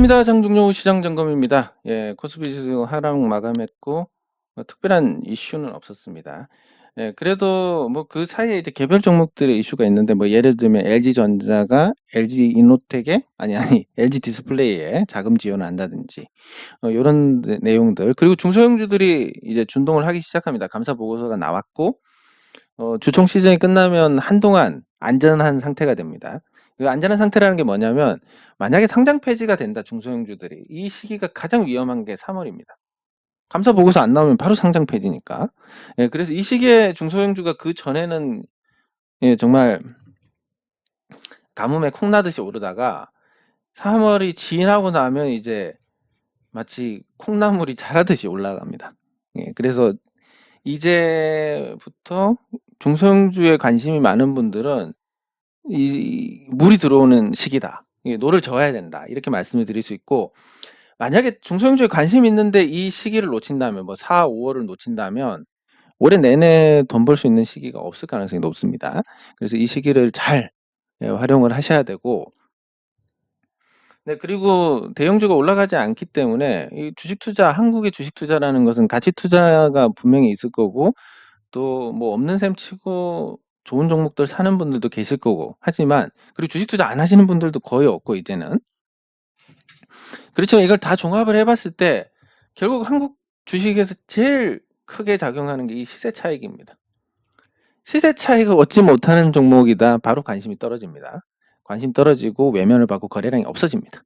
반갑습니다. 장중용 시장 점검입니다. 예, 코스피 지수 하락 마감했고 뭐 특별한 이슈는 없었습니다. 예, 그래도 뭐 그 사이에 이제 개별 종목들의 이슈가 있는데 뭐 예를 들면 LG전자가 LG 이노텍에 아니 아니 LG 디스플레이에 자금 지원을 한다든지 어, 이런 내용들 그리고 중소형주들이 이제 준동을 하기 시작합니다. 감사 보고서가 나왔고 어, 주총 시즌이 끝나면 한동안 안전한 상태가 됩니다. 그 안전한 상태라는 게 뭐냐면 만약에 상장 폐지가 된다 중소형주들이 이 시기가 가장 위험한 게 3월입니다. 감사 보고서 안 나오면 바로 상장 폐지니까. 예, 그래서 이 시기에 중소형주가 그 전에는 예, 정말 가뭄에 콩나듯이 오르다가 3월이 지나고 나면 이제 마치 콩나물이 자라듯이 올라갑니다. 예, 그래서 이제부터 중소형주에 관심이 많은 분들은 이 물이 들어오는 시기다. 노를 저어야 된다. 이렇게 말씀을 드릴 수 있고 만약에 중소형주에 관심 있는데 이 시기를 놓친다면 뭐 4, 5월을 놓친다면 올해 내내 돈 벌 수 있는 시기가 없을 가능성이 높습니다. 그래서 이 시기를 잘 예, 활용을 하셔야 되고 네, 그리고 대형주가 올라가지 않기 때문에 이 주식 투자, 한국의 주식 투자라는 것은 가치 투자가 분명히 있을 거고 또 뭐 없는 셈 치고 좋은 종목들 사는 분들도 계실 거고 하지만 그리고 주식 투자 안 하시는 분들도 거의 없고 이제는 그렇죠. 이걸 다 종합을 해봤을 때 결국 한국 주식에서 제일 크게 작용하는 게 이 시세 차익입니다. 시세 차익을 얻지 못하는 종목이다. 바로 관심이 떨어집니다. 관심 떨어지고 외면을 받고 거래량이 없어집니다.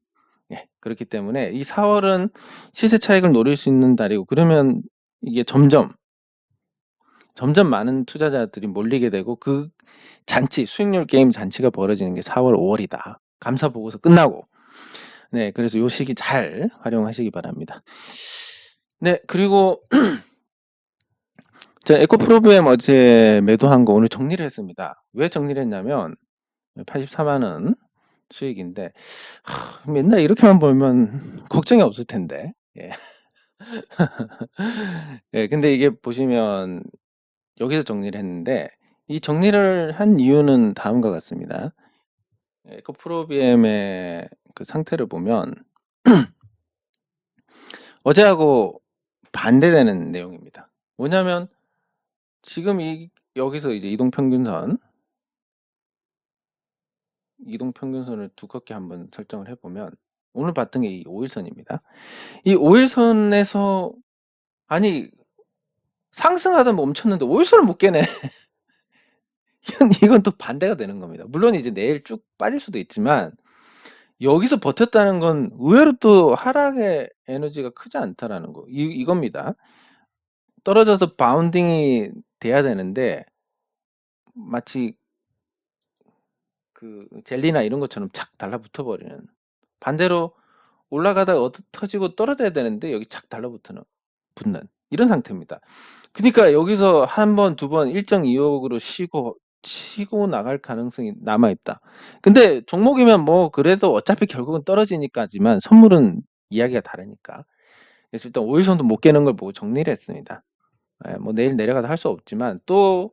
예, 그렇기 때문에 이 4월은 시세 차익을 노릴 수 있는 달이고 그러면 이게 점점 점점 많은 투자자들이 몰리게 되고 그 잔치 수익률 게임 잔치가 벌어지는 게 4월 5월이다. 감사 보고서 끝나고 네 그래서 요 시기 잘 활용하시기 바랍니다. 네 그리고 자 에코프로비엠 어제 매도한 거 오늘 정리를 했습니다. 왜 정리를 했냐면 84만 원 수익인데 하, 맨날 이렇게만 벌면 걱정이 없을 텐데 예. 예, 근데 이게 보시면 여기서 정리를 했는데 이 정리를 한 이유는 다음과 같습니다. 에코프로비엠의 그 상태를 보면 어제하고 반대되는 내용입니다. 뭐냐면 지금 이 여기서 이제 이동 평균선 이동 평균선을 두껍게 한번 설정을 해보면 오늘 봤던 게 이 5일선입니다. 이 5일선에서 아니 상승하다 멈췄는데 5일선을 못 깨네. 이건, 또 반대가 되는 겁니다. 물론 이제 내일 쭉 빠질 수도 있지만 여기서 버텼다는 건 의외로 또 하락의 에너지가 크지 않다라는 거. 이, 이겁니다. 떨어져서 바운딩이 돼야 되는데 마치 그 젤리나 이런 것처럼 착 달라붙어 버리는 반대로 올라가다가 어디 터지고 떨어져야 되는데 여기 착 달라붙는 붙는 이런 상태입니다. 그러니까 여기서 한 번, 두번 일정 이역으로 쉬고 치고 나갈 가능성이 남아 있다. 근데 종목이면 뭐 그래도 어차피 결국은 떨어지니까지만 선물은 이야기가 다르니까. 그래서 일단 5일선도 못 깨는 걸 보고 정리를 했습니다. 예, 뭐 내일 내려가도 할수 없지만 또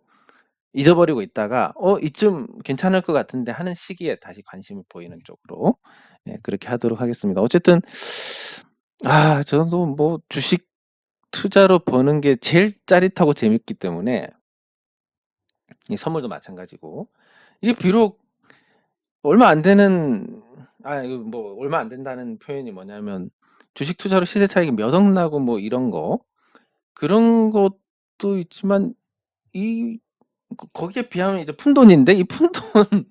잊어버리고 있다가 어 이쯤 괜찮을 것 같은데 하는 시기에 다시 관심을 보이는 쪽으로 예, 그렇게 하도록 하겠습니다. 어쨌든 아 저도 뭐 주식 투자로 버는 게 제일 짜릿하고 재밌기 때문에 이 선물도 마찬가지고 이게 비록 얼마 안 되는 아 이거 뭐 얼마 안 된다는 표현이 뭐냐면 주식 투자로 시세 차익이 몇 억 나고 뭐 이런 거 그런 것도 있지만 이 거기에 비하면 이제 푼돈인데 이 푼돈에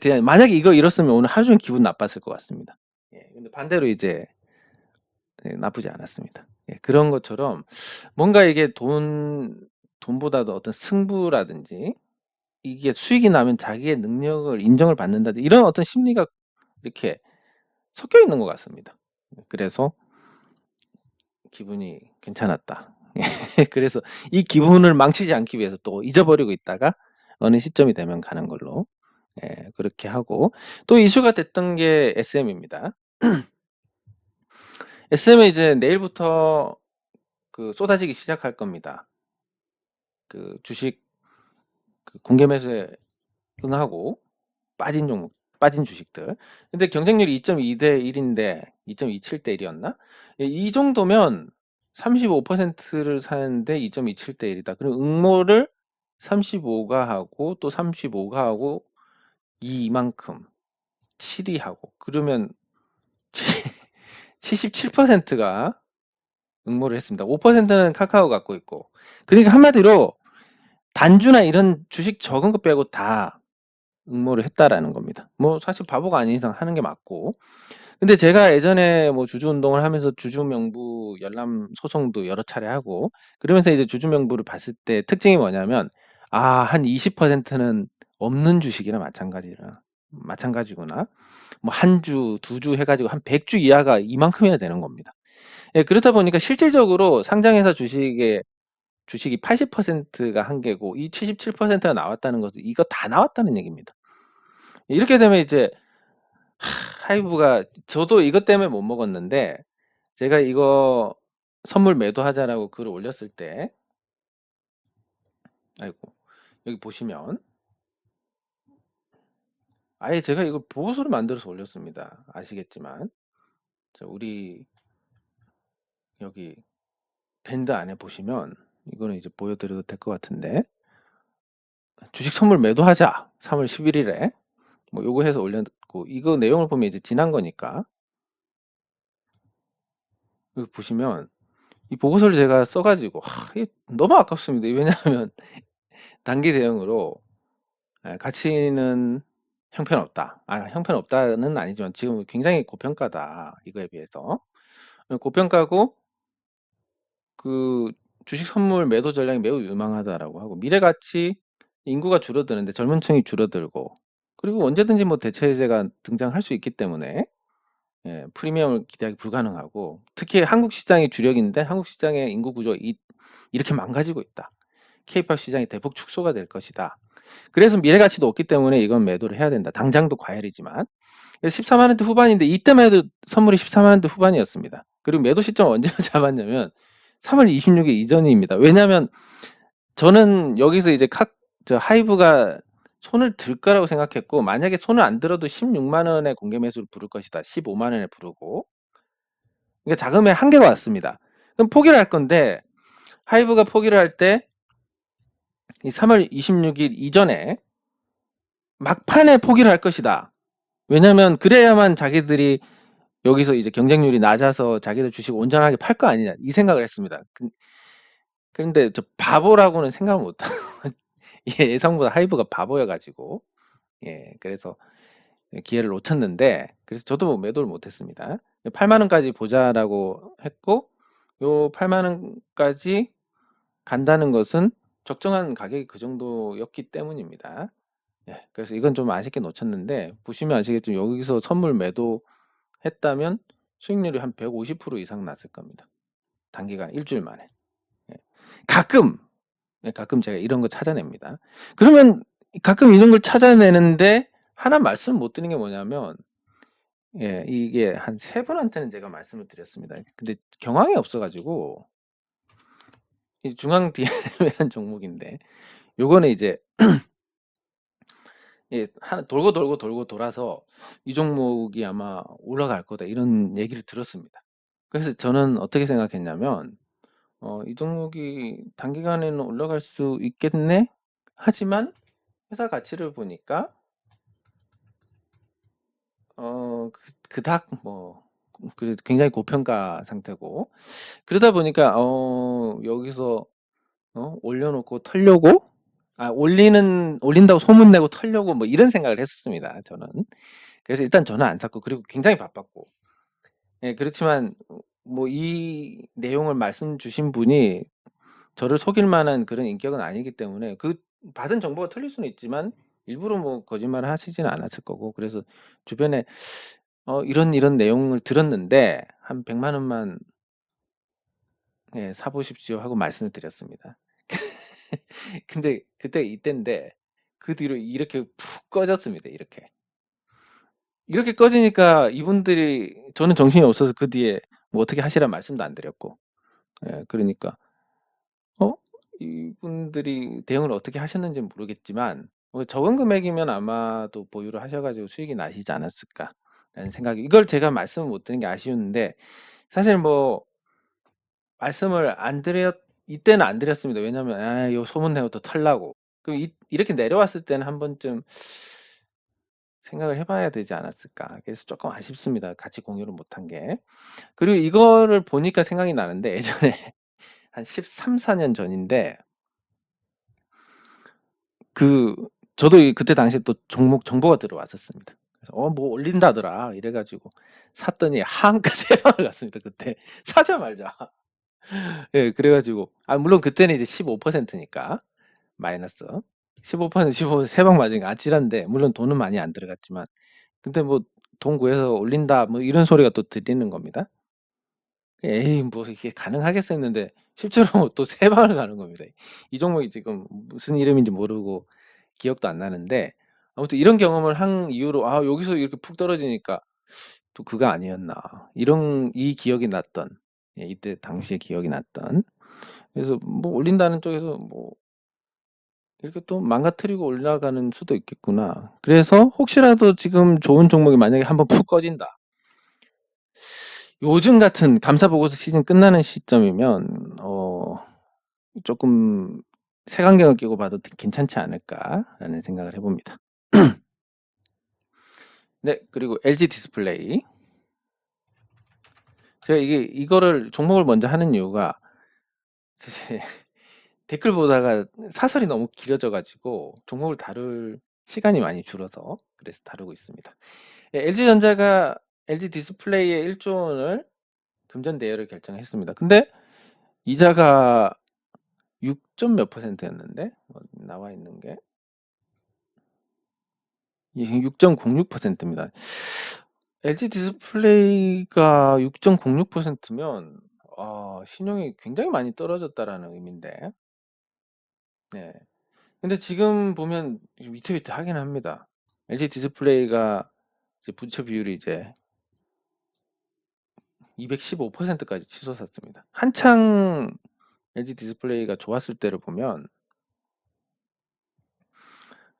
대한 만약에 이거 잃었으면 오늘 하루 종일 기분 나빴을 것 같습니다. 예, 근데 반대로 이제 예, 나쁘지 않았습니다. 예, 그런 것처럼 뭔가 이게 돈 돈보다도 어떤 승부라든지 이게 수익이 나면 자기의 능력을 인정을 받는다든지 이런 어떤 심리가 이렇게 섞여 있는 것 같습니다. 그래서 기분이 괜찮았다. 그래서 이 기분을 망치지 않기 위해서 또 잊어버리고 있다가 어느 시점이 되면 가는 걸로 예, 그렇게 하고 또 이슈가 됐던 게 SM입니다. SM은 이제 내일부터 그 쏟아지기 시작할 겁니다. 그 주식 그 공개 매수에 응하고 빠진 종목 빠진 주식들. 근데 경쟁률이 2.2대 1인데 2.27대 1이었나? 이 정도면 35%를 사는데 2.27대 1이다. 그리고 응모를 35가 하고 또 35가 하고 이만큼 7이 하고 그러면 77%가 응모를 했습니다. 5%는 카카오 갖고 있고 그러니까 한마디로 단주나 이런 주식 적은 거 빼고 다 응모를 했다라는 겁니다. 뭐 사실 바보가 아닌 이상 하는 게 맞고 근데 제가 예전에 뭐 주주 운동을 하면서 주주 명부 열람 소송도 여러 차례 하고 그러면서 이제 주주 명부를 봤을 때 특징이 뭐냐면 아, 한 20%는 없는 주식이나 마찬가지라 마찬가지구나. 뭐 한 주, 두 주 해가지고 한 100주 이하가 이만큼이나 되는 겁니다. 예, 그렇다 보니까 실질적으로 상장회사 주식의 주식이 80%가 한계고 이 77%가 나왔다는 것은 이거 다 나왔다는 얘기입니다. 이렇게 되면 이제 하이브가 저도 이것 때문에 못 먹었는데 제가 이거 선물 매도하자라고 글을 올렸을 때 아이고 여기 보시면 아예 제가 이걸 보고서를 만들어서 올렸습니다. 아시겠지만. 자, 우리 여기 밴드 안에 보시면 이거는 이제 보여드려도 될 것 같은데. 주식 선물 매도하자. 3월 11일에. 뭐 요거 해서 올렸고 이거 내용을 보면 이제 지난 거니까. 여기 보시면 이 보고서를 제가 써가지고 하, 너무 아깝습니다. 왜냐하면 단기 대응으로 예, 가치는 형편없다. 아, 형편없다는 아니지만 지금 굉장히 고평가다. 이거에 비해서. 고평가고 그 주식 선물 매도 전략이 매우 유망하다라고 하고 미래 가치 인구가 줄어드는데 젊은 층이 줄어들고 그리고 언제든지 뭐 대체제가 등장할 수 있기 때문에 예, 프리미엄을 기대하기 불가능하고 특히 한국 시장이 주력인데 한국 시장의 인구 구조 이, 이렇게 망가지고 있다. 케이팝 시장이 대폭 축소가 될 것이다. 그래서 미래 가치도 없기 때문에 이건 매도를 해야 된다. 당장도 과열이지만 14만 원대 후반인데 이때만 해도 선물이 14만 원대 후반이었습니다. 그리고 매도 시점 언제 잡았냐면 3월 26일 이전입니다. 왜냐하면 저는 여기서 이제 카, 저 하이브가 손을 들 거라고 생각했고 만약에 손을 안 들어도 16만 원의 공개 매수를 부를 것이다. 15만 원에 부르고 그러니까 자금의 한계가 왔습니다. 그럼 포기를 할 건데 하이브가 포기를 할 때 이 3월 26일 이전에 막판에 포기를 할 것이다. 왜냐하면 그래야만 자기들이 여기서 이제 경쟁률이 낮아서 자기들 주식 온전하게 팔 거 아니냐 이 생각을 했습니다. 그, 그런데 저 바보라고는 생각을 못하고 예, 예상보다 하이브가 바보여가지고 예 그래서 기회를 놓쳤는데 그래서 저도 뭐 매도를 못했습니다. 8만 원까지 보자라고 했고 요 8만 원까지 간다는 것은 적정한 가격이 그 정도였기 때문입니다. 예, 그래서 이건 좀 아쉽게 놓쳤는데 보시면 아시겠지만 여기서 선물 매도 했다면 수익률이 한 150% 이상 났을 겁니다. 단기간 일주일 만에. 예. 가끔 예, 가끔 제가 이런 거 찾아냅니다. 그러면 가끔 이런 걸 찾아내는데 하나 말씀 못 드리는 게 뭐냐면 예, 이게 한 세 분한테는 제가 말씀을 드렸습니다. 근데 경황이 없어가지고 이 중앙 DM이라는 종목인데 요거는 이제 예, 하나 돌고 돌고 돌고 돌아서 이 종목이 아마 올라갈 거다 이런 얘기를 들었습니다. 그래서 저는 어떻게 생각했냐면 어, 이 종목이 단기간에는 올라갈 수 있겠네? 하지만 회사 가치를 보니까 어, 그, 그닥 뭐그 굉장히 고평가 상태고 그러다 보니까 어, 여기서 어, 올려놓고 털려고 아, 올리는 올린다고 소문내고 털려고 뭐 이런 생각을 했었습니다. 저는. 그래서 일단 저는 안 샀고 그리고 굉장히 바빴고. 예, 그렇지만 뭐 이 내용을 말씀 주신 분이 저를 속일 만한 그런 인격은 아니기 때문에 그 받은 정보가 틀릴 수는 있지만 일부러 뭐 거짓말을 하시지는 않았을 거고 그래서 주변에 어, 이런 이런 내용을 들었는데 한 100만 원만 예, 사 보십시오 하고 말씀을 드렸습니다. 근데 그때 이때인데 그 뒤로 이렇게 푹 꺼졌습니다. 이렇게. 이렇게 꺼지니까 이분들이 저는 정신이 없어서 그 뒤에 뭐 어떻게 하시란 말씀도 안 드렸고. 예, 그러니까 어? 이분들이 대응을 어떻게 하셨는지 모르겠지만 뭐 적은 금액이면 아마도 보유를 하셔 가지고 수익이 나시지 않았을까 라는 생각이 이걸 제가 말씀을 못 드린 게 아쉬운데 사실 뭐 말씀을 안 드렸 이때는 안 드렸습니다. 왜냐면 '아 요 소문 내고 또 털라고.' 그럼 이 이렇게 내려왔을 때는 한 번쯤 생각을 해 봐야 되지 않았을까. 그래서 쪼끔 아쉽습니다, 같이 공유를 못한 게. 그리고 이거를 보니까 생각이 나는데 예전에 한 13-14 년 전인데 그 저도 이 그때 당시에 또 종목 정보가 들어왔었습니다. 그래서 "어 뭐 올린다더라." 이래 가지고 샀더니 하한가 3 방을 갔습니다, 그때. 사자마자. 예 그래 가지고 아 물론 그때는 이제 15% 니까 마이너스. 15% 15 3방 맞으니까 아찔한데 물론 돈은 많이 안 들어갔지만 근데 뭐 "돈 구해서 올린다." 뭐 이런 소리가 또 들리는 겁니다. '에이 뭐 이게 가능하겠어.' 했는데 실제로 또3 방을 가는 겁니다. 이 종목이 지금 무슨 이름인지 모르고 기억도 안 나는데 아무튼 이런 경험을 한 이후로 '아 여기서 이렇게 푹 떨어지니까 또 그거 아니었나.' 이런 이 기억이 났던 예 이때 당시에 기억이 났던 그래서 뭐 올린다는 쪽에서 뭐 '이렇게 또 망가뜨리고 올라가는 수도 있겠구나.' 그래서 혹시라도 지금 좋은 종목이 만약에 한번 푹 꺼진다. 요즘 같은 감사 보고서 시즌 끝나는 시점이면 어 쪼끔 '색안경을 끼고 봐도 되 괜찮지 않을까.'라는 생각을 해 봅니다. 네 그리고 LG 디스플레이. 제가 이게 이거를 종목을 먼저 하는 이유가 댓글 보다가 사설이 너무 길어져 가지고 종목을 다룰 시간이 많이 줄어서 그래서 다루고 있습니다. 예 LG전자가 LG 디스플레이의 1조 원을 금전 대여를 결정했습니다. 근데 이자가 6. 몇 %였는데 어 나와 있는 게. 예 6.06%입니다. LG 디스플레이가 6.06%면 아 신용이 굉장히 많이 떨어졌다라는 의미인데. 네. 근데 지금 보면 위태위태 하긴 합니다. LG 디스플레이가 이제 부채 비율이 이제 215% 까지 치솟았습니다. 한창 LG 디스플레이가 좋았을 때를 보면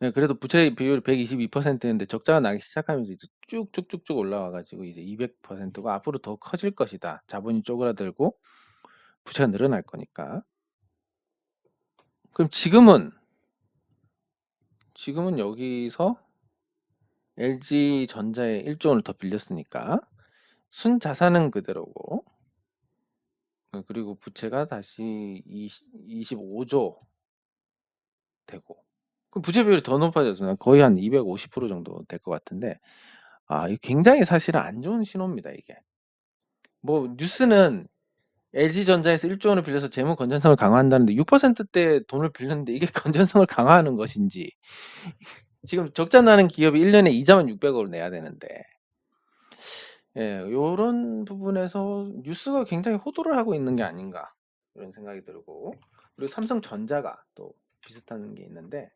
네 그래도 부채 비율이 122% 였는데 적자가 나기 시작하면서 이제 쭉쭉쭉쭉 올라와 가지고 이제 200%가 앞으로 더 커질 것이다. 자본이 쪼그라들고 부채가 늘어날 거니까. 그럼 지금은 지금은 여기서 LG전자에 1조 원을 더 빌렸으니까 순자산은 그대로고 어 그리고 부채가 다시 이시 25조 되고 부채 비율이 더 높아졌으면 거의 한 250% 정도 될 것 같은데 아 이거 굉장히 사실은 안 좋은 신호입니다 이게. 뭐 뉴스는 LG전자에서 1조 원을 빌려서 재무 건전성을 강화한다는데 6%대 돈을 빌렸는데 이게 건전성을 강화하는 것인지 지금 적자 나는 기업이 1 년에 이자만 600억을 내야 되는데 예 요런 부분에서 '뉴스가 굉장히 호도를 하고 있는 게 아닌가.' 이런 생각이 들고 그리고 삼성전자가 또 비슷한 게 있는데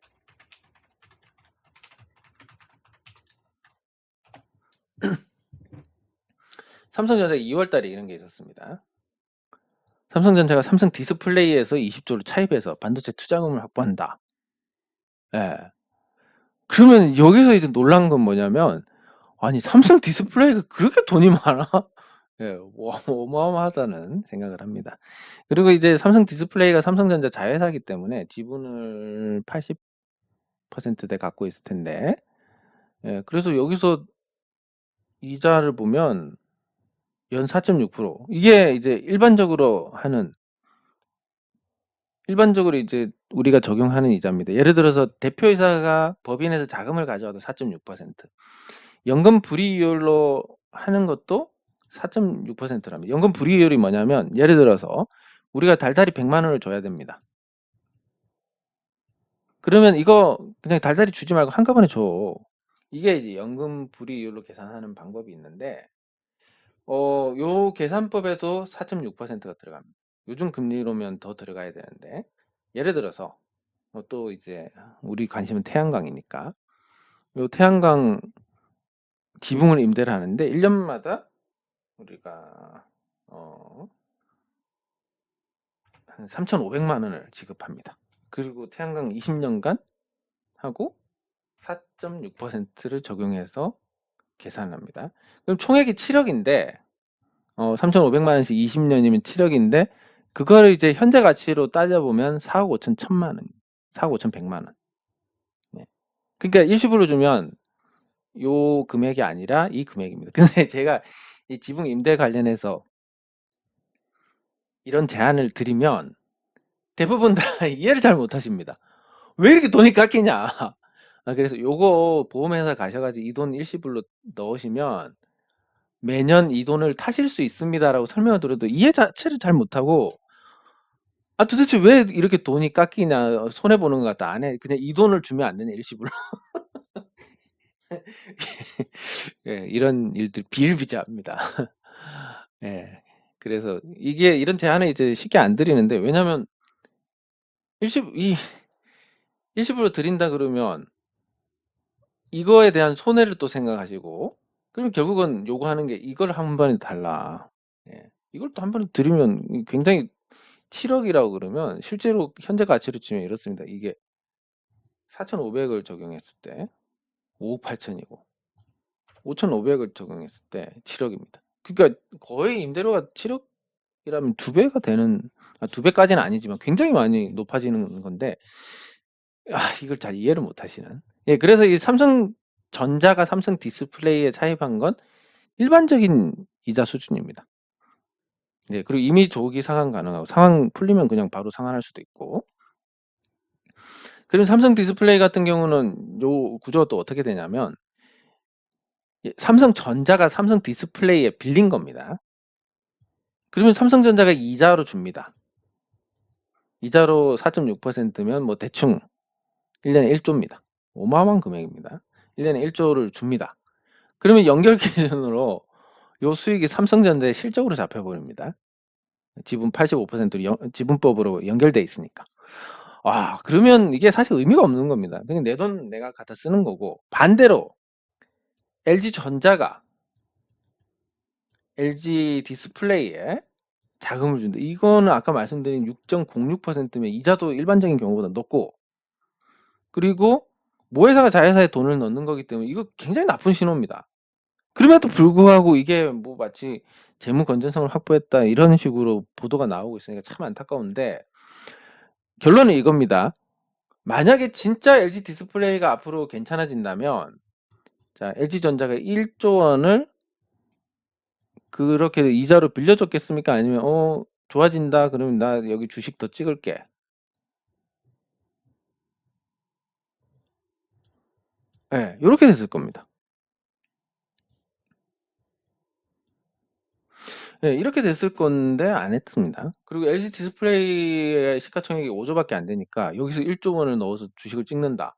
삼성전자가 2 월달에 이런 게 있었습니다. 삼성전자가 삼성 디스플레이에서 20조를 차입해서 반도체 투자금을 확보한다. 예. 그러면 여기서 이제 놀란 건 뭐냐면 아니 삼성 디스플레이가 그렇게 돈이 많아? 예. 와 어마어마하다는 생각을 합니다. 그리고 이제 삼성 디스플레이가 삼성전자 자회사이기 때문에 지분을 80%대 갖고 있을 텐데 예 그래서 여기서 이자를 보면 연 4.6% 이게 이제 일반적으로 하는 일반적으로 이제 우리가 적용하는 이자입니다. 예를 들어서 대표이사가 법인에서 자금을 가져와도 4.6% 연금 불이율로 하는 것도 4.6% 랍니다. 연금 불이율이 뭐냐면 예를 들어서 우리가 달달이 100만 원을 줘야 됩니다. 그러면 이거 그냥 달달이 주지 말고 한꺼번에 줘. 이게 이제 연금 불이율로 계산하는 방법이 있는데 어 요 계산법에도 4.6%가 들어갑니다. 요즘 금리로면 더 들어가야 되는데 예를 들어서 뭐 또 이제 우리 관심은 태양광이니까 요 태양광 지붕을 임대를 하는데 1 년마다 우리가 어 한 3,500만 원을 지급합니다. 그리고 태양광 20 년간 하고 4.6%를 적용해서 계산을 합니다. 그럼 총액이 7억인데 어, 3,500만 원씩 20년이면 7억인데 그거를 이제 현재 가치로 따져보면 4억 5천 1천만 원, 4억 5천 100만 원. 네. 그러니까 일시불로 주면 요 금액이 아니라 이 금액입니다. 근데 제가 이 지붕 임대 관련해서 이런 제안을 드리면 대부분 다 이해를 잘 못하십니다. 왜 이렇게 돈이 깎이냐? 아, 그래서 요거 보험회사 가셔가지고 이 돈 일시불로 넣으시면 매년 이 돈을 타실 수 있습니다라고 설명을 드려도 이해 자체를 잘 못하고 아 도대체 왜 이렇게 돈이 깎이냐 손해 보는 것 같다. 안 해. 그냥 이 돈을 주면 안 되냐 일시불로. 예, 이런 일들 비일비재합니다. 예, 그래서 이게 이런 제안을 이제 쉽게 안 드리는데 왜냐면 일시 이 일시불로 드린다 그러면 이거에 대한 손해를 또 생각하시고 그럼 결국은 요구하는 게 이걸 한 번에 달라. 예. 이걸 또 한 번에 드리면 굉장히 7억이라고 그러면 실제로 현재 가치로 치면 이렇습니다. 이게 4,500을 적용했을 때 5억 8천이고 5,500을 적용했을 때 7억입니다. 그러니까 거의 임대료가 7억이라면 두 배가 되는 아, 두 배까지는 아니지만 굉장히 많이 높아지는 건데 아, 이걸 잘 이해를 못 하시는. 예, 그래서 이 삼성전자가 삼성 디스플레이에 차입한 건 일반적인 이자 수준입니다. 네, 그리고 이미 조기 상환 가능하고 상환 풀리면 그냥 바로 상환할 수도 있고. 그리고 삼성 디스플레이 같은 경우는 요 구조가 또 어떻게 되냐면 예, 삼성전자가 삼성 디스플레이에 빌린 겁니다. 그러면 삼성전자가 이자로 줍니다. 이자로 4.6%면 뭐 대충 1년에 1조입니다. 어마어마한 금액입니다. 1년에 1조를 줍니다. 그러면 연결 기준으로 요 수익이 삼성전자의 실적으로 잡혀버립니다. 지분 85%로 지분법으로 연결돼 있으니까. 아, 그러면 이게 사실 의미가 없는 겁니다. 그냥 내 돈 내가 갖다 쓰는 거고 반대로 LG전자가 LG 디스플레이에 자금을 준다. 이거는 아까 말씀드린 6.06%면 이자도 일반적인 경우보다 높고 그리고 모회사가 자회사에 돈을 넣는 거기 때문에 이거 굉장히 나쁜 신호입니다. 그럼에도 불구하고 이게 뭐 마치 재무 건전성을 확보했다 이런 식으로 보도가 나오고 있으니까 참 안타까운데 결론은 이겁니다. 만약에 진짜 LG 디스플레이가 앞으로 괜찮아진다면 자 LG전자가 1조 원을 그렇게 이자로 빌려줬겠습니까? 아니면 어 좋아진다 그러면 나 여기 주식 더 찍을게 예, 네, 이렇게 됐을 겁니다. 네, 이렇게 됐을 건데 안 했습니다. 그리고 LG 디스플레이의 시가총액이 5조 밖에 안 되니까 여기서 1조 원을 넣어서 주식을 찍는다.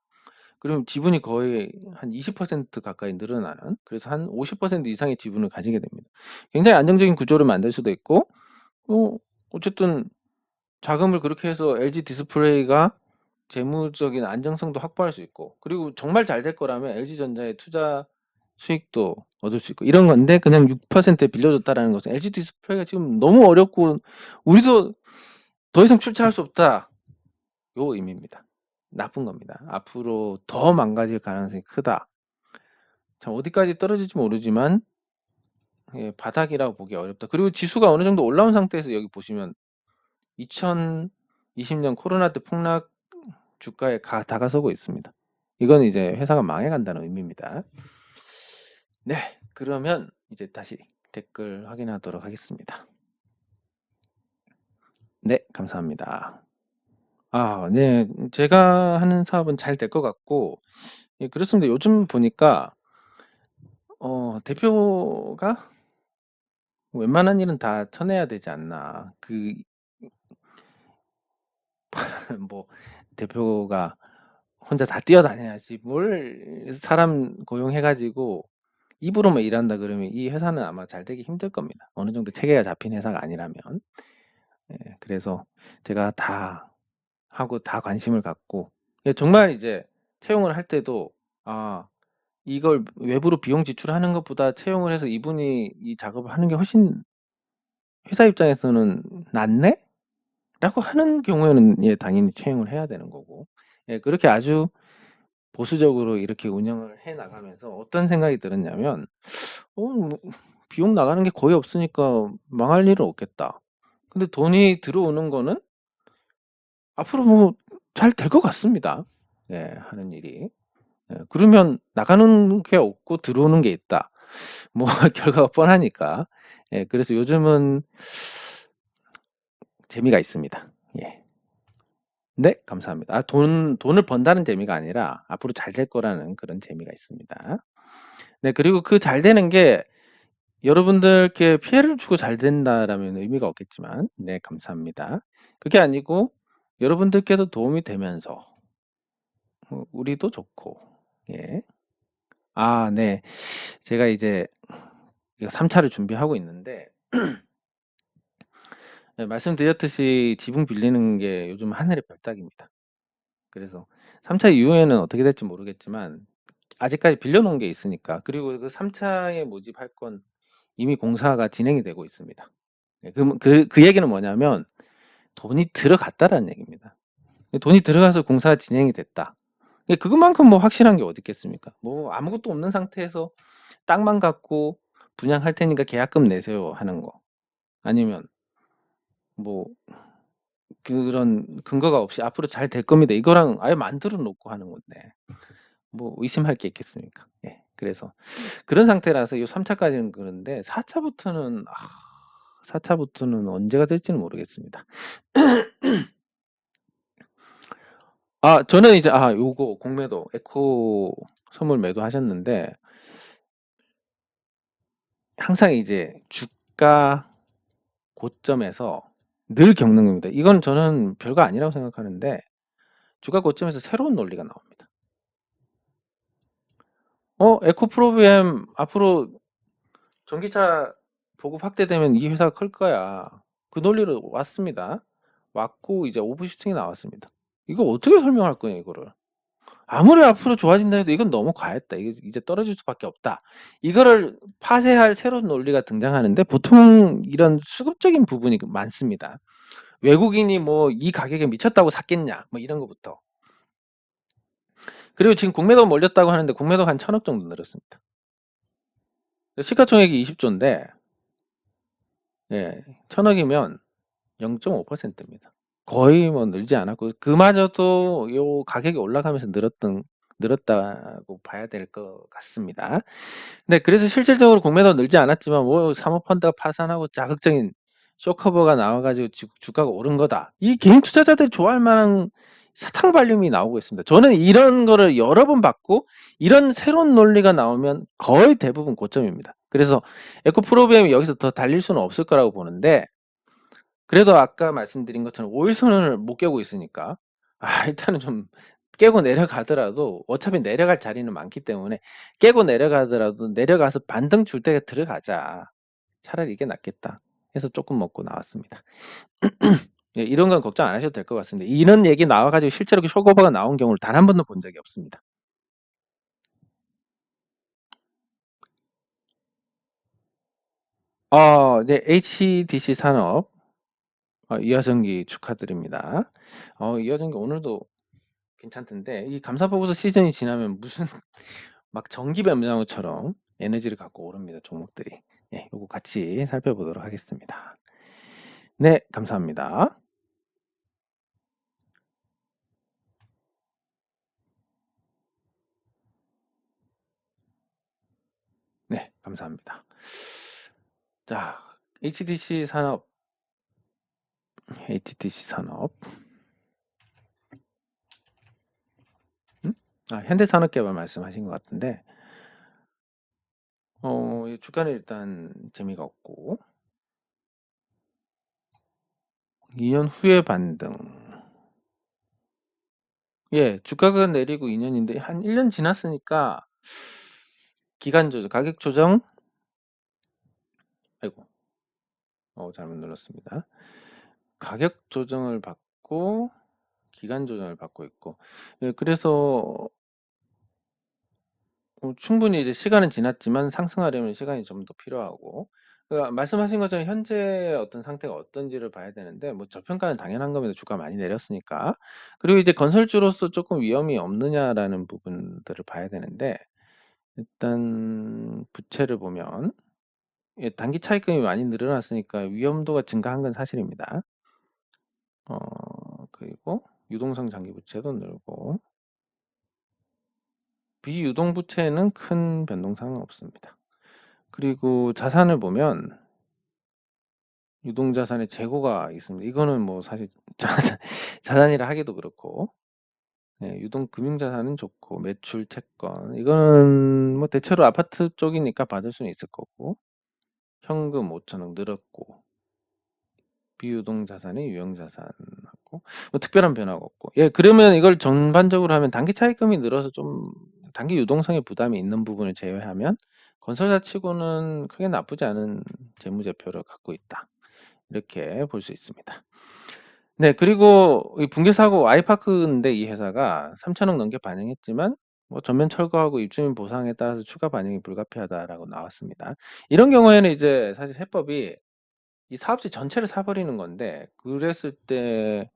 그럼 지분이 거의 한 20% 가까이 늘어나는 그래서 한 50% 이상의 지분을 가지게 됩니다. 굉장히 안정적인 구조를 만들 수도 있고 어, 어쨌든 자금을 그렇게 해서 LG 디스플레이가 재무적인 안정성도 확보할 수 있고 그리고 정말 잘 될 거라면 LG전자의 투자 수익도 얻을 수 있고 이런 건데 그냥 6%에 빌려줬다라는 것은 LG 디스플레이가 지금 너무 어렵고 우리도 더 이상 출차할 수 없다 요 의미입니다. 나쁜 겁니다. 앞으로 더 망가질 가능성이 크다. 자, 어디까지 떨어질지 모르지만 예, 바닥이라고 보기 어렵다. 그리고 지수가 어느 정도 올라온 상태에서 여기 보시면 2020년 코로나 때 폭락 주가에 가, 다가서고 있습니다. 이건 이제 회사가 망해간다는 의미입니다. 네, 그러면 이제 다시 댓글 확인하도록 하겠습니다. 네, 감사합니다. 아, 네. 제가 하는 사업은 잘 될 것 같고, 예, 그렇습니다. 요즘 보니까, 어, 대표가 웬만한 일은 다 쳐내야 되지 않나. 그, 뭐, 대표가 혼자 다 뛰어다녀야지. 뭘 사람 고용해 가지고 입으로만 일한다 그러면 이 회사는 아마 잘 되기 힘들 겁니다. 어느 정도 체계가 잡힌 회사가 아니라면. 예, 그래서 제가 다 하고 다 관심을 갖고 예, 정말 이제 채용을 할 때도 아 이걸 외부로 비용 지출하는 것보다 채용을 해서 이분이 이 작업을 하는 게 훨씬 회사 입장에서는 낫네? 라고 하는 경우에는 예, 당연히 채용을 해야 되는 거고 예, 그렇게 아주 보수적으로 이렇게 운영을 해 나가면서 어떤 생각이 들었냐면 어 뭐 비용 나가는 게 거의 없으니까 망할 일은 없겠다. 근데 돈이 들어오는 거는 앞으로 뭐 잘 될 것 같습니다. 예 하는 일이. 예 그러면 나가는 게 없고 들어오는 게 있다. 뭐 결과가 뻔하니까. 예 그래서 요즘은 재미가 있습니다. 예. 네 감사합니다. 아 돈 돈을 번다는 재미가 아니라 앞으로 잘 될 거라는 그런 재미가 있습니다. 네 그리고 그 잘 되는 게 여러분들께 피해를 주고 잘 된다라면 의미가 없겠지만 네 감사합니다. 그게 아니고 여러분들께도 도움이 되면서 어 우리도 좋고 예. 아 네. 제가 이제 이거 3 차를 준비하고 있는데 네 말씀드렸듯이 지붕 빌리는 게 요즘 하늘의 별 따기입니다. 그래서 3 차 이후에는 어떻게 될지 모르겠지만 아직까지 빌려 놓은 게 있으니까. 그리고 그 3 차에 모집할 건 이미 공사가 진행이 되고 있습니다. 네그그 얘기는 뭐냐면 돈이 들어갔다라는 얘기입니다. 돈이 들어가서 공사가 진행이 됐다. 예 그것만큼 뭐 확실한 게 어디 있겠습니까? 뭐 아무것도 없는 상태에서 땅만 갖고 "분양할 테니까 계약금 내세요." 하는 거. 아니면 뭐 그런 근거가 없이 "앞으로 잘 될 겁니다." 이거랑 아예 만들어 놓고 하는 건데 뭐 의심할 게 있겠습니까? 예. 그래서 그런 상태라서 요 3 차까지는 그런데 4 차부터는 아 4 차부터는 언제가 될지는 모르겠습니다. 아 저는 이제 아 요거 공매도 에코 선물 매도하셨는데 항상 이제 주가 고점에서 늘 겪는 겁니다. 이건 저는 별거 아니라고 생각하는데 주가 고점에서 새로운 논리가 나옵니다. 어 에코 프로비엠 앞으로 전기차 보급 확대되면 이 회사가 클 거야. 그 논리로 왔습니다. 왔고 이제 오버슈팅이 나왔습니다. 이거 어떻게 설명할 거냐 이거를. 아무리 앞으로 좋아진다 해도 이건 너무 과했다. 이거 이제 떨어질 수밖에 없다. 이거를 파쇄할 새로운 논리가 등장하는데 보통 이런 수급적인 부분이 그 많습니다. 외국인이 뭐 "이 가격에 미쳤다고 샀겠냐." 뭐 이런 거부터. 그리고 지금 공매도가 몰렸다고 하는데 공매도가 한 1,000억 정도 늘었습니다. 시가총액이 20조인데 예 1,000억 이면 0.5%입니다. 거의 뭐 늘지 않았고 그마저도 요 가격이 올라가면서 늘었던 늘었다고 봐야 될 것 같습니다. 네 그래서 실질적으로 공매도가 늘지 않았지만 뭐 사모펀드가 파산하고 자극적인 쇼커버가 나와 가지고 주 주가가 오른 거다. 이 개인 투자자들이 좋아할 만한 사탕 발림이 나오고 있습니다. 저는 이런 거를 여러 번 봤고 이런 새로운 논리가 나오면 거의 대부분 고점입니다. 그래서 에코 프로비엠이 여기서 더 달릴 수는 없을 거라고 보는데 그래도 아까 말씀드린 것처럼 5 일선을 못 깨고 있으니까 아 일단은 좀 깨고 내려가더라도 어차피 내려갈 자리는 많기 때문에 깨고 내려가더라도 '내려가서 반등 줄 때 들어가자. 차라리 이게 낫겠다.' 해서 쪼끔 먹고 나왔습니다. 예 이런 건 걱정 안 하셔도 될 것 같습니다. 이런 얘기 나와 가지고 실제로 그 쇼커버가 나온 경우를 단 1 번도 본 적이 없습니다. 어 네 HDC 산업 어 이하전기 축하드립니다. 어 이하전기 오늘도 괜찮던데 이 감사 보고서 시즌이 지나면 무슨 막 전기 변명처럼 에너지를 갖고 오릅니다, 종목들이. 예 요거 같이 살펴보도록 하겠습니다. 네 감사합니다. 네 감사합니다. 자 HDC 산업 HDC 산업 음? 아 현대산업개발 말씀하신 것 같은데 어이 주가는 일단 재미가 없고 2년 후에 반등. 예. 주가가 내리고 2 년인데 한 1년 지났으니까 기간 조정 가격 조정 아이고. 어 잘못 눌렀습니다. 가격 조정을 받고 기간 조정을 받고 있고 예 그래서 어 충분히 이제 시간은 지났지만 상승하려면 시간이 좀 더 필요하고 그 말씀하신 것처럼 현재 어떤 상태가 어떤지를 봐야 되는데 뭐 저평가는 당연한 겁니다, 주가가 많이 내렸으니까. 그리고 이제 '건설주로서 쪼끔 위험이 없느냐.'라는 부분들을 봐야 되는데 일단 부채를 보면 예 단기 차입금이 많이 늘어났으니까 위험도가 증가한 건 사실입니다. 어 그리고 유동성 장기 부채도 늘고. 비유동 부채에는 큰 변동사항은 없습니다. 그리고 자산을 보면 유동 자산의 재고가 있습니다. 이거는 뭐 사실 자산 자산이라 하기도 그렇고. 예 유동 금융 자산은 좋고 매출 채권. 이거는 뭐 대체로 아파트 쪽이니까 받을 수는 있을 거고. 현금 5,000억 늘었고 비유동 자산이 유형 자산하고 뭐 특별한 변화가 없고 예 그러면 이걸 전반적으로 하면 단기 차입금이 늘어서 좀 단기 유동성에 부담이 있는 부분을 제외하면 건설사 치고는 크게 나쁘지 않은 재무제표를 갖고 있다. 이렇게 볼 수 있습니다. 네 그리고 이 붕괴 사고 아이파크인데 이 회사가 3,000억 넘게 반영했지만 뭐 전면 철거하고 입주민 보상에 따라서 추가 반영이 불가피하다라고 나왔습니다. 이런 경우에는 이제 사실 해법이 이 사업지 전체를 사 버리는 건데 그랬을 때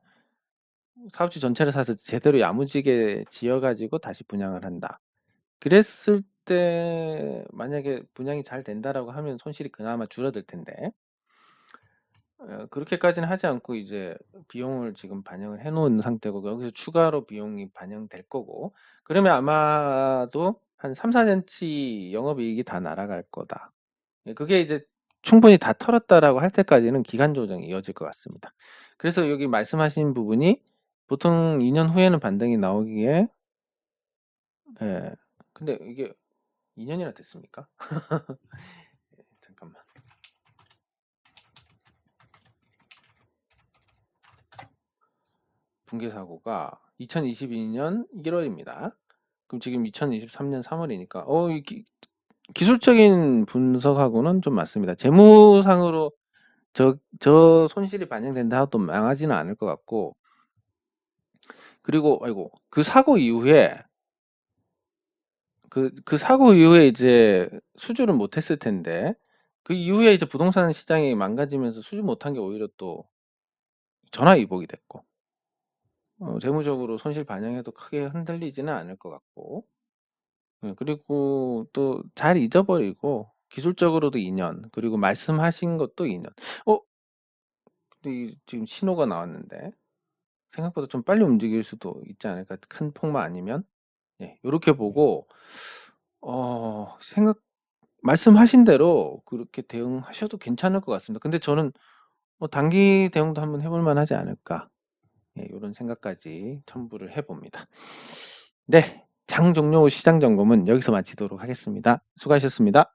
사업지 전체를 사서 제대로 야무지게 지어 가지고 다시 분양을 한다. 그랬을 때 만약에 분양이 잘 된다라고 하면 손실이 그나마 줄어들 텐데 어 그렇게까지는 하지 않고 이제 비용을 지금 반영을 해 놓은 상태고 여기서 추가로 비용이 반영될 거고 그러면 아마도 한 3-4 년치 영업이익이 다 날아갈 거다. 예 그게 이제 충분히 다 털었다라고 할 때까지는 기간 조정이 이어질 것 같습니다. 그래서 여기 말씀하신 부분이 보통 2년 후에는 반등이 나오기에 예. 근데 이게 2 년이나 됐습니까? 예 잠깐만. 붕괴 사고가 2022년 1 월입니다. 그럼 지금 2023년 3 월이니까 어 이 기 기술적인 분석하고는 좀 맞습니다. 재무상으로 저 저 손실이 반영된다 하도 망하지는 않을 것 같고. 그리고 아이고 그 사고 이후에 그 그 사고 이후에 이제 수주를 못 했을 텐데 그 이후에 이제 부동산 시장이 망가지면서 수주 못한 게 오히려 또 전화위복이 됐고. 어 재무적으로 손실 반영해도 크게 흔들리지는 않을 것 같고 예 그리고 또 잘 잊어버리고 기술적으로도 2 년 그리고 말씀하신 것도 2 년. 어 근데 이 지금 신호가 나왔는데 생각보다 좀 빨리 움직일 수도 있지 않을까 큰 폭만 아니면? 예 요렇게 보고 어 생각 말씀하신 대로 그렇게 대응하셔도 괜찮을 것 같습니다. 근데 저는 뭐 '단기 대응도 한번 해 볼 만하지 않을까.' 예 요런 생각까지 첨부를 해 봅니다. 네. 장 종료 후 시장 점검은 여기서 마치도록 하겠습니다. 수고하셨습니다.